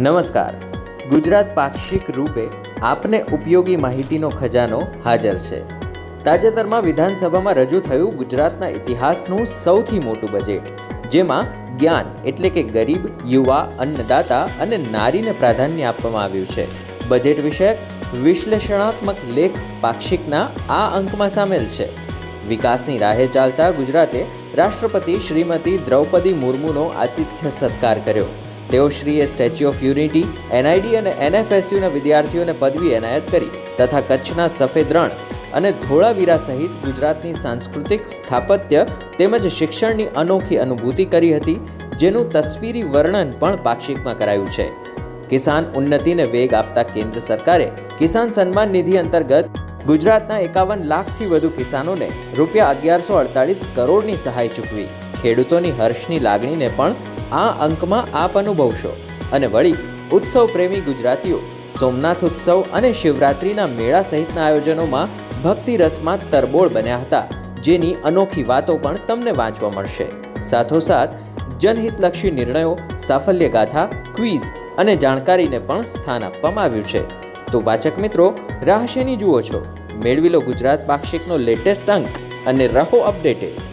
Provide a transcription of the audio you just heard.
નમસ્કાર. ગુજરાત પાક્ષિક રૂપે આપને ઉપયોગી માહિતીનો ખજાનો હાજર છે. તાજેતરમાં વિધાનસભામાં રજૂ થયું ગુજરાતના ઇતિહાસનું સૌથી મોટું બજેટ, જેમાં જ્ઞાન એટલે કે ગરીબ, યુવા, અન્નદાતા અને નારીને પ્રાધાન્ય આપવામાં આવ્યું છે. બજેટ વિષયક વિશ્લેષણાત્મક લેખ પાક્ષિકના આ અંકમાં સામેલ છે. વિકાસની રાહે ચાલતા ગુજરાતે રાષ્ટ્રપતિ શ્રીમતી દ્રૌપદી મુર્મુનો આતિથ્ય સત્કાર કર્યો. તેઓ શ્રીએ સ્ટેચ્યુ ઓફ યુનિટી, એનઆઈડી અને એનએફએસયુના વિદ્યાર્થીઓને પદવી એનાયત કરી તથા કચ્છના સફેદ રણ અને ધોળાવીરા સહિત ગુજરાતની સાંસ્કૃતિક સ્થાપત્ય તેમજ શિક્ષણની અનોખી અનુભૂતિ કરી હતી, જેનું તસવીરી વર્ણન પણ પાક્ષિકમાં કરાયું છે. કિસાન ઉન્નતિને વેગ આપતા કેન્દ્ર સરકારે કિસાન સન્માન નિધિ અંતર્ગત ગુજરાતના એકાવન લાખથી વધુ કિસાનોને રૂપિયા અગિયારસો અડતાલીસ કરોડની સહાય ચૂકવી. ખેડૂતોની હર્ષની લાગણીને પણ આ અંકમાં આપ અનુભવશો. અને વળી, ઉત્સવ પ્રેમી ગુજરાતીઓ, સોમનાથ ઉત્સવ અને શિવરાત્રિના મેળા સહિતના આયોજનોમાં ભક્તિ રસમાં તરબોળ બન્યા હતા, જેની અનોખી વાતો પણ તમને વાંચવા મળશે. સાથોસાથ, જનહિતલક્ષી નિર્ણયો, સાફલ્ય ગાથા, ક્વિઝ અને જાણકારીને પણ સ્થાન આપવામાં આવ્યું છે. તો વાચક મિત્રો, રાહ જુઓ છો? મેળવી લો ગુજરાત પાક્ષિકનો લેટેસ્ટ અંક અને રહો અપડેટેડ.